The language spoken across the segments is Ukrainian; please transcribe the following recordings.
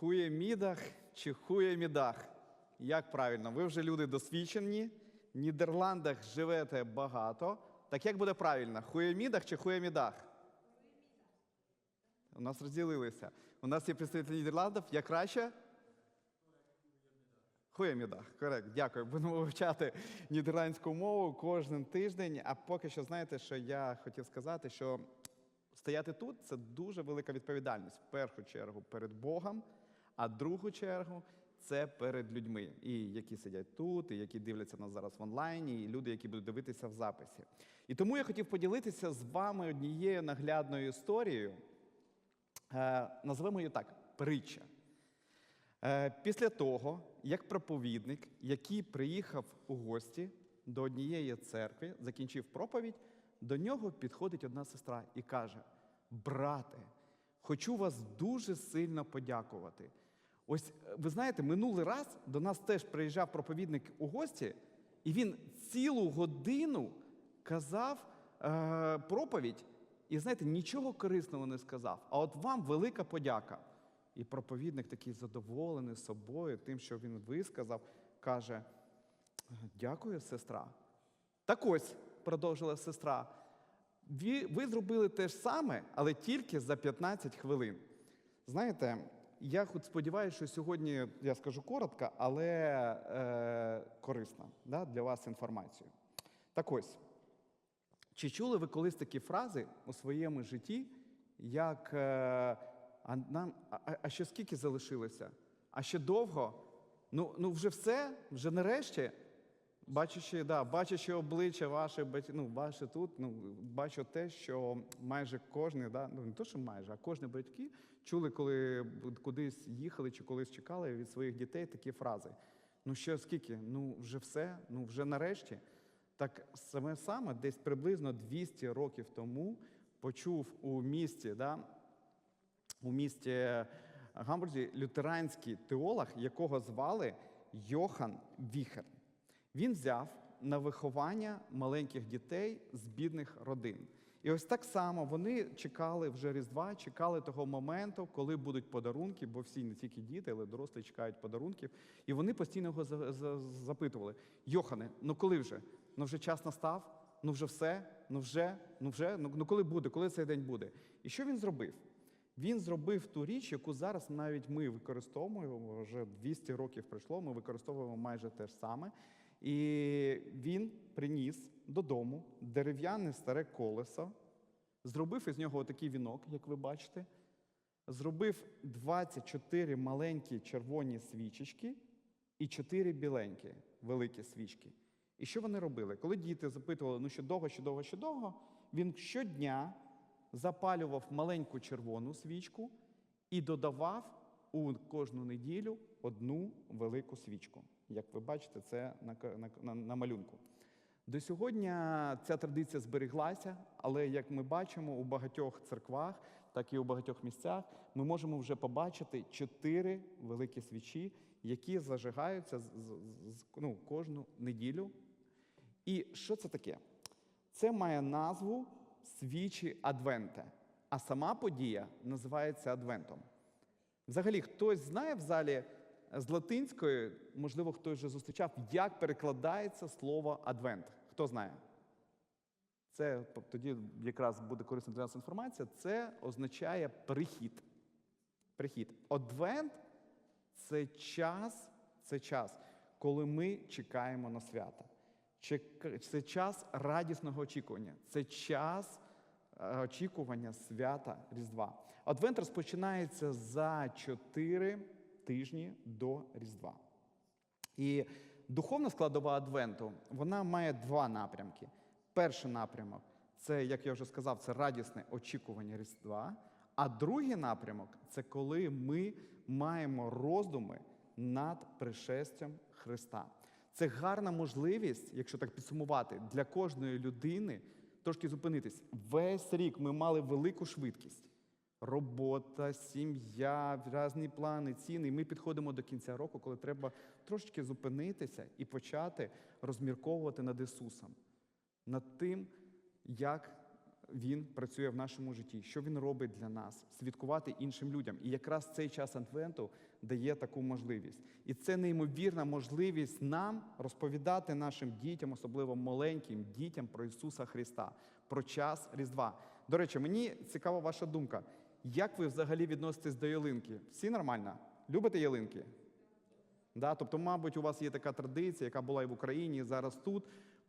Хуємідах чи хуємідах? Як правильно? Ви вже люди досвідчені, в Нідерландах живете багато. Так як буде правильно? Хуємідах чи хуємідах? У нас розділилися. У нас є представники Нідерландів. Як краще? Хуємідах, корект, дякую. Будемо вивчати нідерландську мову кожен тиждень. А поки що знаєте, що я хотів сказати, що стояти тут це дуже велика відповідальність. В першу чергу перед Богом, а другу чергу це перед людьми, і які сидять тут, і які дивляться нас зараз в онлайні, і люди, які будуть дивитися в записі. І тому я хотів поділитися з вами однією наглядною історією. Е, назвемо її так: притча. Е, Після того, як проповідник, який приїхав у гості до однієї церкви, закінчив проповідь, до нього підходить одна сестра і каже: Брате, хочу вас дуже сильно подякувати. Ось е, ви знаєте, минулий раз до нас теж приїжджав проповідник у гості, і він цілу годину казав е, проповідь, і знаєте, нічого корисного не сказав. А от вам велика подяка. І проповідник такий задоволений собою, тим, що він висказав, каже: Дякую, сестра. Так ось, продовжила сестра, ви, ви зробили те ж саме, але тільки за 15 хвилин. Знаєте, я хоч сподіваюся, що сьогодні я скажу коротко, але е, корисна да, для вас інформацію. Так ось, чи чули ви колись такі фрази у своєму житті, як е, а, нам, а, а ще скільки залишилося? А ще довго? Ну, ну вже все, вже нарешті. Бачачи, да, бачачи обличчя ваше, ну, ваше тут, ну, бачу те, що майже кожен, да, ну не то, що майже, а кожні батьки чули, коли кудись їхали чи колись чекали від своїх дітей такі фрази. Ну ще скільки? Ну вже все, ну вже нарешті. Так саме саме десь приблизно 200 років тому почув у місті, да, у місті Гамбурзі лютеранський теолог, якого звали Йохан Віхер. Він взяв на виховання маленьких дітей з бідних родин. І ось так само вони чекали вже Різдва, чекали того моменту, коли будуть подарунки, бо всі не тільки діти, але дорослі чекають подарунків. І вони постійно його за- за- запитували: Йохане, ну коли вже? Ну вже час настав? Ну вже все? Ну вже? Ну вже? Ну, ну коли буде? Коли цей день буде? І що він зробив? Він зробив ту річ, яку зараз навіть ми використовуємо, вже 200 років пройшло, ми використовуємо майже те ж саме. І він приніс додому дерев'яне старе колесо, зробив із нього отакий вінок, як ви бачите, зробив 24 маленькі червоні свічечки і 4 біленькі великі свічки. І що вони робили? Коли діти запитували, ну що довго, що довго, що довго, він щодня запалював маленьку червону свічку і додавав у кожну неділю одну велику свічку. Як ви бачите, це на, на, на, на малюнку. До сьогодні ця традиція збереглася, але як ми бачимо у багатьох церквах, так і у багатьох місцях, ми можемо вже побачити чотири великі свічі, які зажигаються з, з- з- ну, кожну неділю. І що це таке? Це має назву свічі Адвенте, а сама подія називається Адвентом. Взагалі, хтось знає в залі з латинської, можливо, хтось вже зустрічав, як перекладається слово адвент. Хто знає? Це тоді якраз буде корисна для нас інформація. Це означає прихід. Прихід. Адвент це час, це час, коли ми чекаємо на свята. Це час радісного очікування. Це час е, очікування свята Різдва. Адвент розпочинається за 4 тижні до Різдва. І духовна складова Адвенту вона має два напрямки. Перший напрямок це, як я вже сказав, це радісне очікування Різдва. А другий напрямок це коли ми маємо роздуми над пришестям Христа. Це гарна можливість, якщо так підсумувати, для кожної людини трошки зупинитись. Весь рік ми мали велику швидкість. Робота, сім'я, різні плани, ціни. І ми підходимо до кінця року, коли треба трошечки зупинитися і почати розмірковувати над Ісусом, над тим, як він працює в нашому житті, що він робить для нас, свідкувати іншим людям. І якраз цей час Адвенту дає таку можливість. І це неймовірна можливість нам розповідати нашим дітям, особливо маленьким дітям, про Ісуса Христа, про час Різдва. До речі, мені цікава ваша думка. Як ви взагалі відноситесь до ялинки? Всі нормально? Любите ялинки? Да? Тобто, мабуть, у вас є така традиція, яка була і в Україні, і зараз тут.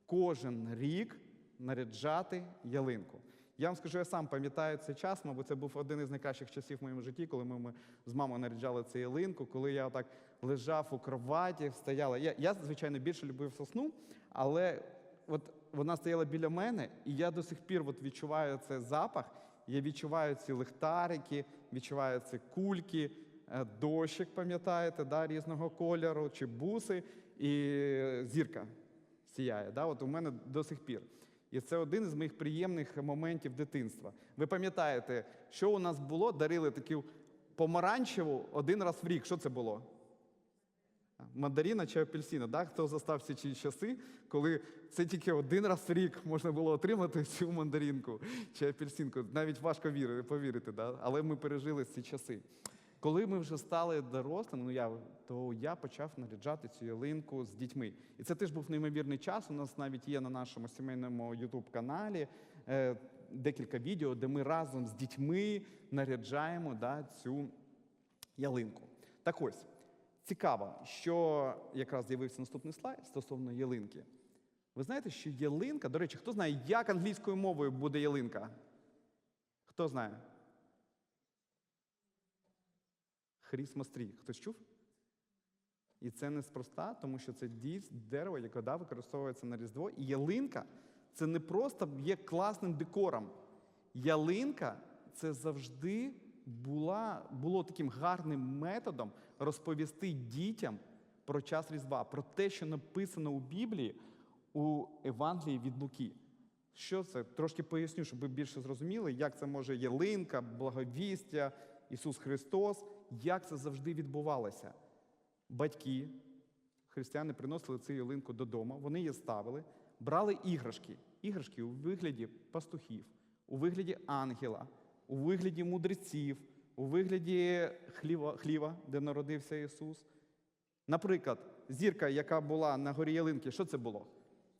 Кожен рік наряджати ялинку. Я вам скажу, я сам пам'ятаю цей час, мабуть, це був один із найкращих часів в моєму житті, коли ми, ми з мамою наряджали цю ялинку, коли я так лежав у кроваті, стояла. Я, я, звичайно, більше любив сосну, але от вона стояла біля мене, і я до сих пір от відчуваю цей запах. Я відчуваю ці лихтарики, відчуваю ці кульки, е, дощик, пам'ятаєте, да, різного кольору, чи буси, і зірка сіяє. Да? От у мене до сих пір. І це один із моїх приємних моментів дитинства. Ви пам'ятаєте, що у нас було? Дарили таку помаранчеву один раз в рік. Що це було? Мандаріна чи апельсина, да? хто застав ці часи, коли це тільки один раз в рік можна було отримати цю мандарінку чи апельсинку. Навіть важко вірити, повірити, да? але ми пережили ці часи. Коли ми вже стали дорослими, ну я, то я почав наряджати цю ялинку з дітьми. І це теж був неймовірний час. У нас навіть є на нашому сімейному YouTube-каналі е, декілька відео, де ми разом з дітьми наряджаємо да, цю ялинку. Так ось, цікаво, що якраз з'явився наступний слайд стосовно ялинки. Ви знаєте, що ялинка, до речі, хто знає, як англійською мовою буде ялинка? Хто знає? Tree. Хтось чув? І це неспроста, тому що це дерево, яке да, використовується на Різдво. І ялинка це не просто є класним декором. Ялинка це завжди була, було таким гарним методом розповісти дітям про час Різдва, про те, що написано у Біблії у Евангелії від Луки. Що це? Трошки поясню, щоб ви більше зрозуміли, як це може ялинка, благовістя, Ісус Христос, як це завжди відбувалося. Батьки, християни приносили цю ялинку додому, вони її ставили, брали іграшки, іграшки у вигляді пастухів, у вигляді ангела, у вигляді мудреців, у вигляді хліва, хліва, де народився Ісус. Наприклад, зірка, яка була на горі ялинки, що це було?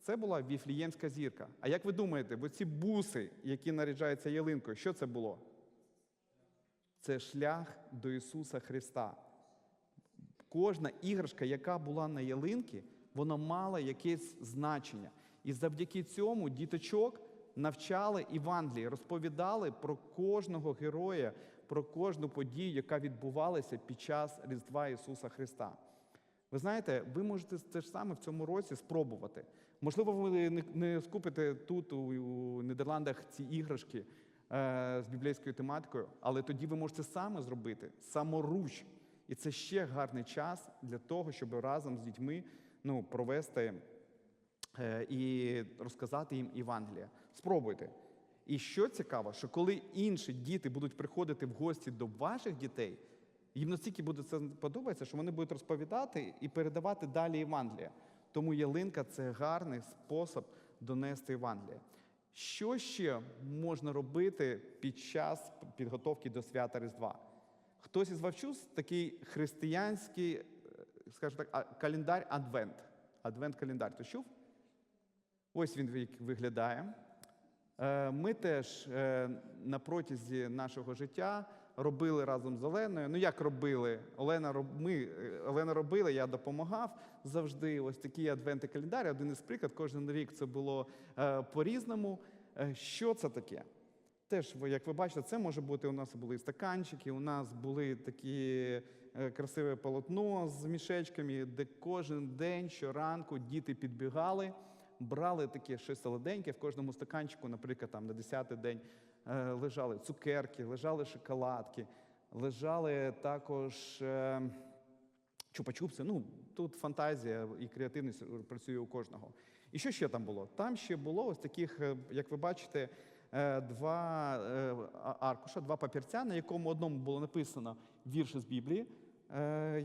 Це була віфліємська зірка. А як ви думаєте, оці буси, які наряджаються ялинкою, що це було? Це шлях до Ісуса Христа. Кожна іграшка, яка була на ялинці, вона мала якесь значення. І завдяки цьому діточок навчали Євангелії, розповідали про кожного героя, про кожну подію, яка відбувалася під час Різдва Ісуса Христа. Ви знаєте, ви можете те ж саме в цьому році спробувати. Можливо, ви не, скупите тут, у, Нідерландах, ці іграшки е, з біблійською тематикою, але тоді ви можете саме зробити саморуч. І це ще гарний час для того, щоб разом з дітьми ну, провести е, і розказати їм Євангелія. Спробуйте. І що цікаво, що коли інші діти будуть приходити в гості до ваших дітей, їм настільки буде це подобається, що вони будуть розповідати і передавати далі Євангелія. Тому ялинка це гарний спосіб донести Євангелія. Що ще можна робити під час підготовки до свята Різдва? Хтось із вас чув такий християнський, е, скажімо так, календар Адвент. Адвент-календар. Ти чув? Ось він виглядає. Е, Ми теж е, на протязі нашого життя робили разом з Оленою. Ну як робили? Олена роб... ми, е, Олена робила, я допомагав завжди. Ось такі адвенти календарі. Один із приклад, кожен рік це було по-різному. Що це таке? Теж, як ви бачите, це може бути у нас були стаканчики, у нас були такі красиве полотно з мішечками, де кожен день, щоранку діти підбігали, брали таке щось солоденьке. В кожному стаканчику, наприклад, там на 10-й день е, лежали цукерки, лежали шоколадки, лежали також. е, Чупа-чупси, ну тут фантазія і креативність працює у кожного. І що ще там було? Там ще було ось таких, е, як ви бачите, два аркуша, два папірця, на якому одному було написано вірші з Біблії,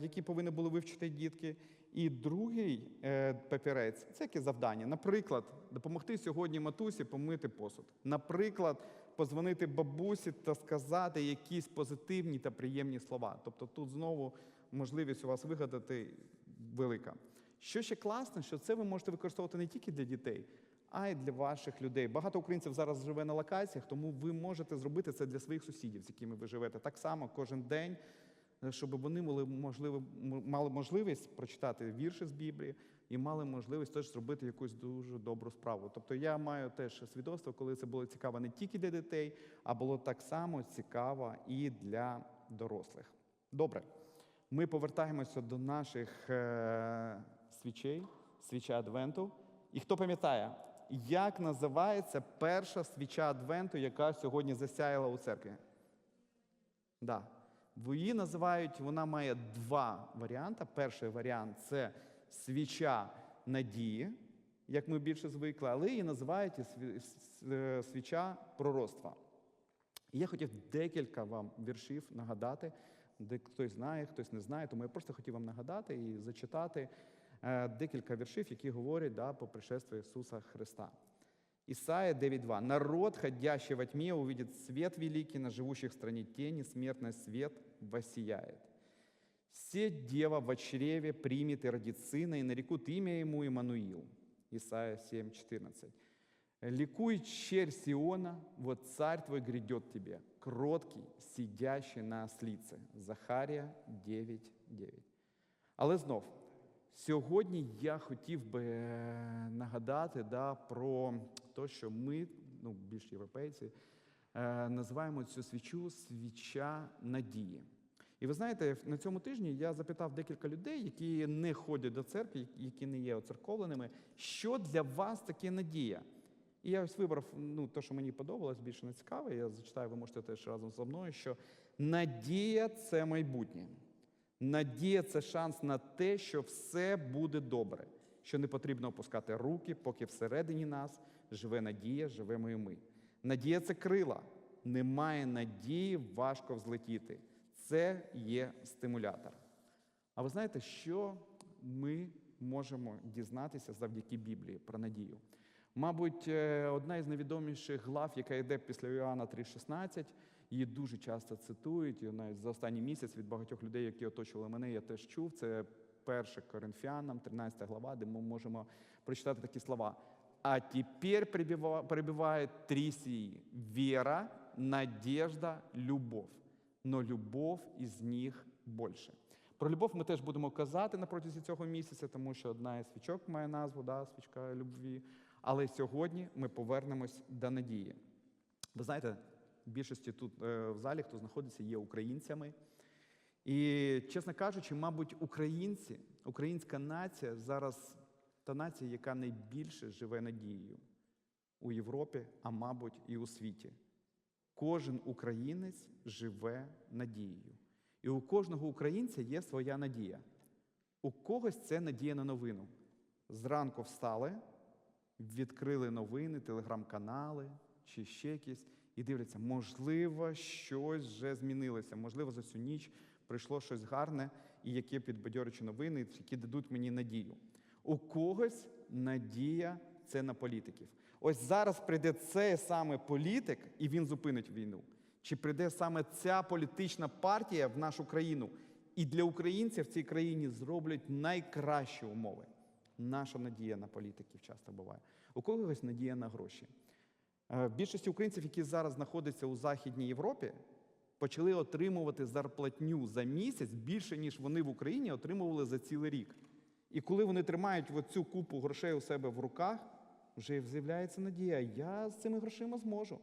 які повинні були вивчити дітки. І другий е, папірець це яке завдання. Наприклад, допомогти сьогодні матусі помити посуд. Наприклад, позвонити бабусі та сказати якісь позитивні та приємні слова. Тобто тут знову можливість у вас вигадати велика. Що ще класно, що це ви можете використовувати не тільки для дітей, а й для ваших людей. Багато українців зараз живе на локаціях, тому ви можете зробити це для своїх сусідів, з якими ви живете. Так само кожен день, щоб вони мали можливість прочитати вірші з Біблії і мали можливість теж зробити якусь дуже добру справу. Тобто я маю теж свідоцтво, коли це було цікаво не тільки для дітей, а було так само цікаво і для дорослих. Добре. Ми повертаємося до наших е, свічей, свіча Адвенту. І хто пам'ятає, як називається перша свіча Адвенту, яка сьогодні засяяла у церкві? Да. Її називають, вона має два варіанти. Перший варіант це свіча надії, як ми більше звикли, але її називають е, свіча пророцтва. Я хотів декілька вам віршів нагадати, де хтось знає, хтось не знає. Тому я просто хотів вам нагадати і зачитати е, декілька віршів, які говорять да, по пришествию Ісуса Христа. Исайя 9.2. «Народ, ходящий во тьме, увидит свет великий, на живущих в стране тени смертный свет воссияет. Все дева в чреве примет и родит сына, и нарекут имя ему Иммануил». Исайя 7.14. «Ликуй, черь Сиона, вот царь твой грядет тебе, кроткий, сидящий на ослице». Захарія 9.9. Але знов, сьогодні я хотів би е, нагадати да, про те, що ми, ну, більш європейці, називаємо цю свічу свіча надії. І ви знаєте, на цьому тижні я запитав декілька людей, які не ходять до церкви, які не є оцерковленими, що для вас таке надія? І я ось вибрав ну, те, що мені подобалось, більше не цікаве. Я зачитаю, ви можете теж разом зі мною, що надія це майбутнє. Надія це шанс на те, що все буде добре, що не потрібно опускати руки, поки всередині нас живе надія, живемо і ми. Надія це крила. Немає надії, важко взлетіти. Це є стимулятор. А ви знаєте, що ми можемо дізнатися завдяки Біблії про надію? Мабуть, е, одна із найвідоміших глав, яка йде після Іоанна 3,16, її дуже часто цитують. І навіть за останній місяць від багатьох людей, які оточували мене, я теж чув. Це 1 Коринфянам, 13 глава, де ми можемо прочитати такі слова. А тепер прибива- перебиває три сії: віра, надежда, любов. Но любов із них більше. Про любов ми теж будемо казати на протязі цього місяця, тому що одна із свічок має назву да, свічка любві. Але сьогодні ми повернемось до надії. Ви знаєте, більшості тут е, в залі, хто знаходиться, є українцями. І, чесно кажучи, мабуть, українці, українська нація зараз та нація, яка найбільше живе надією у Європі, а мабуть, і у світі. Кожен українець живе надією. І у кожного українця є своя надія. У когось це надія на новину. Зранку встали, відкрили новини, телеграм-канали чи ще якісь, і дивляться, можливо, щось вже змінилося. Можливо, за цю ніч прийшло щось гарне і яке підбадьорючі новини, які дадуть мені надію. У когось надія це на політиків. Ось зараз прийде цей саме політик, і він зупинить війну. Чи прийде саме ця політична партія в нашу країну? І для українців в цій країні зроблять найкращі умови. Наша надія на політиків часто буває. У когось надія на гроші. Е, Більшість українців, які зараз знаходяться у Західній Європі, почали отримувати зарплатню за місяць більше, ніж вони в Україні отримували за цілий рік. І коли вони тримають цю купу грошей у себе в руках, вже з'являється надія, я з цими грошима зможу.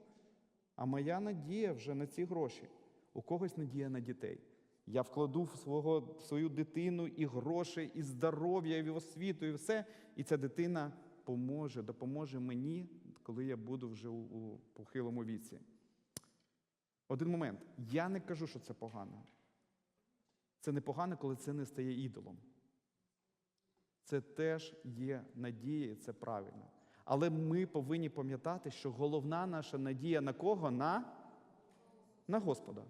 А моя надія вже на ці гроші. У когось надія на дітей. Я вкладу в свого, в свою дитину і гроші, і здоров'я, і освіту, і все. І ця дитина поможе, допоможе мені, коли я буду вже у, у похилому віці. Один момент. Я не кажу, що це погано. Це не погано, коли це не стає ідолом. Це теж є надія, і це правильно. Але ми повинні пам'ятати, що головна наша надія на кого? На, на Господа.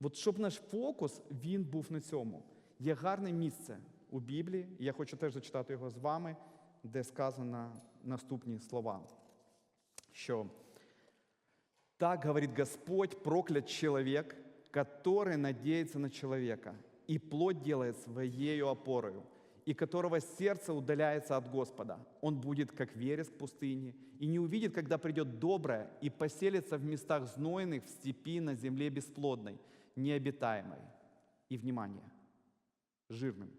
От щоб наш фокус він був на цьому. Є гарне місце у Біблії, і я хочу теж зачитати його з вами, де сказано наступні слова, що так говорит Господь, проклят человек, который надеется на человека, и плоть делает своею опорою, и которого сердце удаляется от Господа. Он будет, как вереск в пустыне, и не увидит, когда придет доброе, и поселится в местах знойных, в степи, на земле бесплодной, необитаемой. И, внимание, жирным.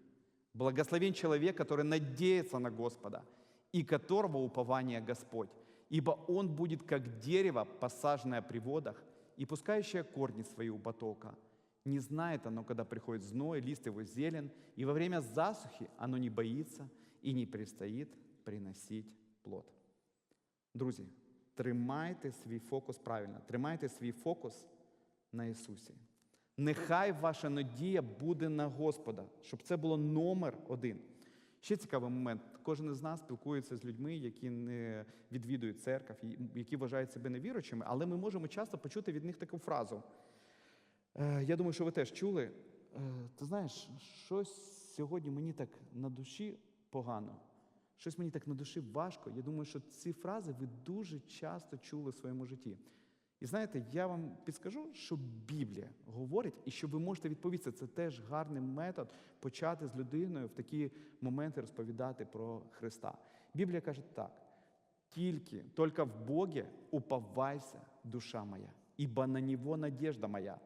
Благословен человек, который надеется на Господа, и которого упование Господь. Ибо он будет как дерево, посаженное при водах, и пускающее корни свои у потока. Не знает оно, когда приходит зной, лист его зелен, и во время засухи оно не боится и не перестает приносить плод. Друзі, тримайте свій фокус правильно, тримайте свій фокус на Ісусі. Нехай ваша надія буде на Господа, щоб це було номер один. Ще цікавий момент. Кожен із нас спілкується з людьми, які не відвідують церков, які вважають себе невіруючими, але ми можемо часто почути від них таку фразу. Е, Я думаю, що ви теж чули. Е, Ти знаєш, щось сьогодні мені так на душі погано, щось мені так на душі важко. Я думаю, що ці фрази ви дуже часто чули в своєму житті. І знаєте, я вам підскажу, що Біблія говорить, і що ви можете відповісти. Це теж гарний метод почати з людиною в такі моменти розповідати про Христа. Біблія каже так: тільки, только в Боге уповайся, душа моя, ибо на Него надежда моя.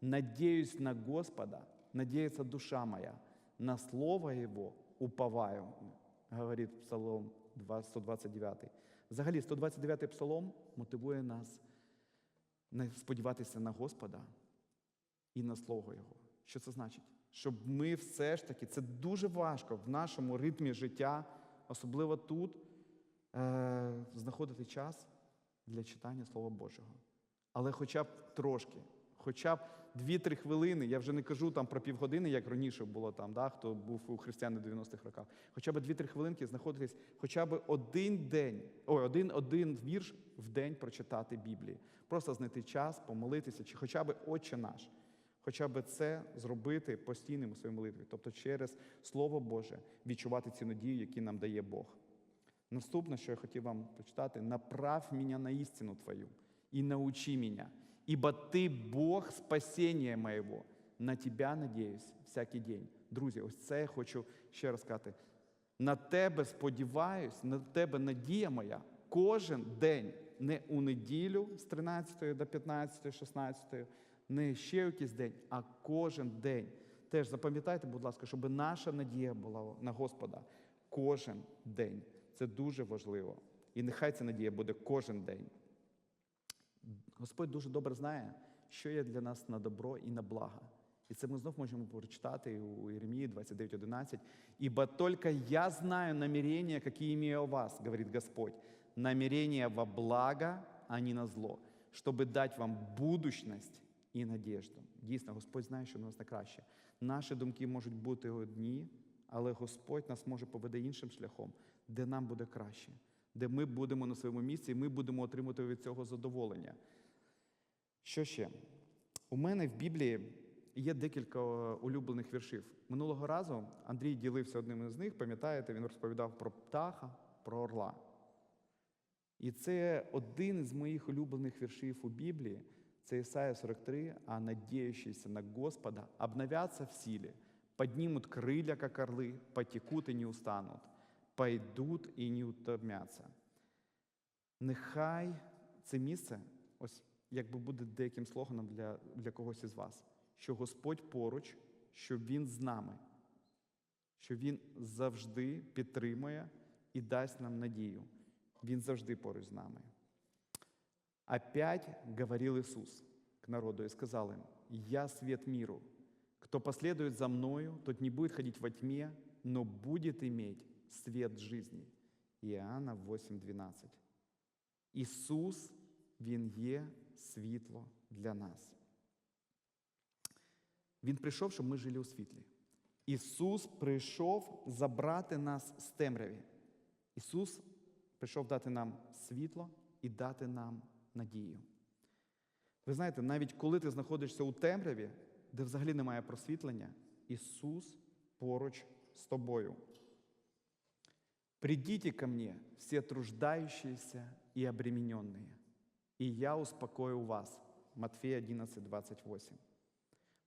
Надеюсь на Господа, надеется душа моя, на Слово Его уповаю, говорить Псалом 129. Взагалі, 129 псалом мотивує нас сподіватися на Господа і на Слово Його. Що це значить? Щоб ми все ж таки, це дуже важко в нашому ритмі життя, особливо тут, е, знаходити час для читання Слова Божого. Але хоча б трошки, хоча б 2-3 хвилини, я вже не кажу там про півгодини, як раніше було там, да, хто був у християни 90-х роках, хоча б 2-3 хвилинки знаходитись, хоча б один день, ой, один, один вірш в день прочитати Біблії. Просто знайти час, помолитися, чи хоча б Отче наш. Хоча б це зробити постійним у своїй молитві, тобто через Слово Боже відчувати ці надії, які нам дає Бог. Наступне, що я хотів вам прочитати, направ мене на істину Твою і научи мене, ибо Ти Бог спасіння моєго, на Тебя надіюсь всякий день. Друзі, ось це я хочу ще раз сказати. На тебе сподіваюсь, на тебе надія моя кожен день, не у неділю з 13 до 15, 16, не ще якийсь день, а кожен день. Теж запам'ятайте, будь ласка, щоб наша надія була на Господа кожен день. Це дуже важливо. І нехай ця надія буде кожен день. Господь дуже добре знає, що є для нас на добро і на благо. І це ми знов можемо прочитати у Єремії 29.11. «Ибо только я знаю намерения, какие имею о вас, говорит Господь, намерения во благо, а не на зло, чтобы дать вам будущность і надіжду. Дійсно, Господь знає, що у нас на краще. Наші думки можуть бути одні, але Господь нас може поведе іншим шляхом, де нам буде краще, де ми будемо на своєму місці і ми будемо отримувати від цього задоволення. Що ще? У мене в Біблії є декілька е, улюблених віршів. Минулого разу Андрій ділився одним із них, пам'ятаєте, він розповідав про птаха, про орла. І це один із моїх улюблених віршів у Біблії. Це Ісая 43, а надеющиеся на Господа обновятся в силе, поднимут крылья, как орлы, потекут и не устанут, пойдут і не утомляться. Нехай це місце, ось якби буде деяким слоганом для, для когось із вас, що Господь поруч, що Він з нами, що Він завжди підтримує і дасть нам надію. Він завжди поруч з нами. Опять говорил Иисус к народу и сказал им, «Я свет миру. Кто последует за Мною, тот не будет ходить во тьме, но будет иметь свет жизни». Иоанна 8:12. Ісус, Він є світло для нас. Він прийшов, щоб ми жили у світлі. Ісус прийшов забрати нас з темряві. Ісус прийшов дати нам світло і дати нам надію. Ви знаєте, навіть коли ти знаходишся у темряві, де взагалі немає просвітлення, Ісус поруч з тобою. Придите ко мне, все труждающиеся и обремененные, и я успокою вас. Матфея 11, 28.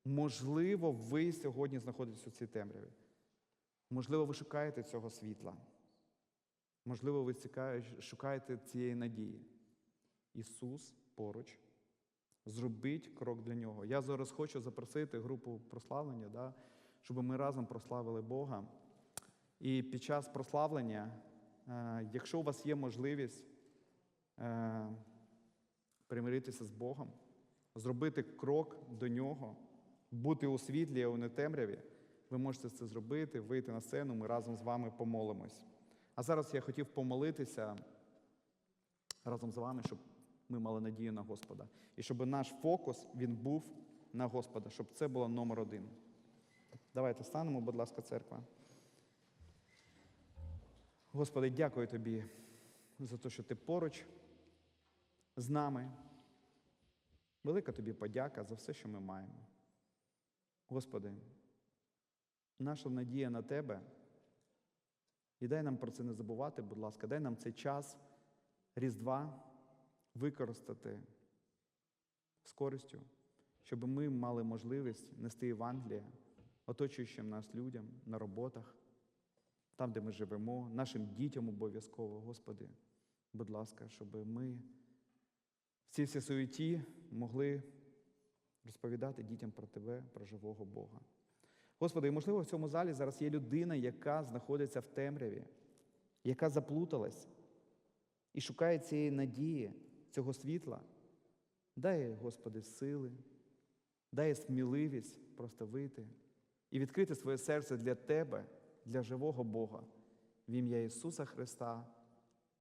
Можливо, ви сьогодні знаходитесь у цій темряві. Можливо, ви шукаєте цього світла. Можливо, ви шукаєте цієї надії. Ісус поруч. Зробіть крок для нього. Я зараз хочу запросити групу прославлення, да, щоб ми разом прославили Бога. І під час прославлення, е, якщо у вас є можливість е, примиритися з Богом, зробити крок до нього, бути у світлі, а не темряві, ви можете це зробити, вийти на сцену, ми разом з вами помолимось. А зараз я хотів помолитися разом з вами, щоб ми мали надію на Господа. І щоб наш фокус він був на Господа, щоб це було номер один. Давайте станемо, будь ласка, церква. Господи, дякую Тобі за те, що Ти поруч з нами. Велика Тобі подяка за все, що ми маємо. Господи, наша надія на Тебе. І дай нам про це не забувати, будь ласка, дай нам цей час Різдва використати з користю, щоб ми мали можливість нести Євангеліє оточуючим нас людям на роботах, там, де ми живемо, нашим дітям обов'язково, Господи, будь ласка, щоб ми в цій всій суеті могли розповідати дітям про Тебе, про живого Бога. Господи, і можливо, в цьому залі зараз є людина, яка знаходиться в темряві, яка заплуталась і шукає цієї надії, цього світла. Дай, Господи, сили, дай сміливість просто вийти і відкрити своє серце для Тебе, для живого Бога. В ім'я Ісуса Христа.